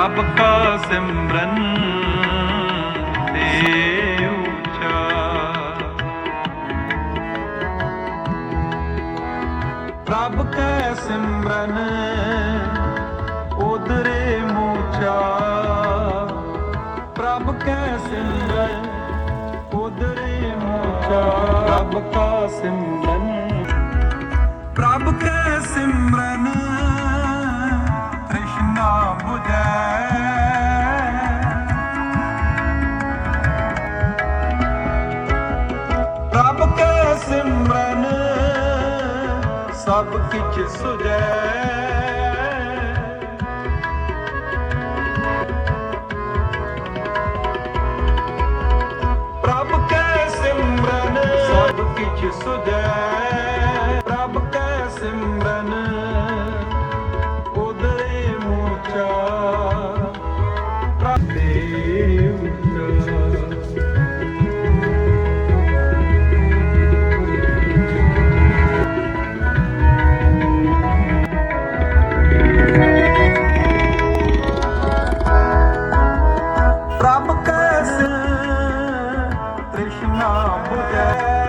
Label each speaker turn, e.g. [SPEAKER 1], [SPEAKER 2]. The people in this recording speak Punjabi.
[SPEAKER 1] ਪ੍ਰਭ ਕਾ ਸਿਮਰਨ ਤੇ ਉੱਚਾ ਪ੍ਰਭ ਕੈ ਸਿਮਰਨ ਉਦਰੇ ਮੂਚਾ। ਪ੍ਰਭ ਕੈ ਸਿਮਰਨ ਉਦਰੇ ਮੂਚਾ। ਪ੍ਰਭ ਕਾ ਸਿਮਰਨ ਪ੍ਰਭ ਕੈ ਸਿਮਰਨ ਤ੍ਰਿਸ਼ਨਾ 부 ਸਭ ਕਿਛ ਸੁਜੈ ਪ੍ਰਭ ਕੈ ਸਿਮਰਨ ਸੁਜੈ ਪ੍ਰਭ ਕੈ ਸਿਮਰਨ ਉਦਰੇ ਮੋਚਾ। ਪ੍ਰਭ ਦੇ ਰੱਬ ਕੈ ਦਿਲ ਤ੍ਰਿਸ਼ਨਾ ਬੁਝੈ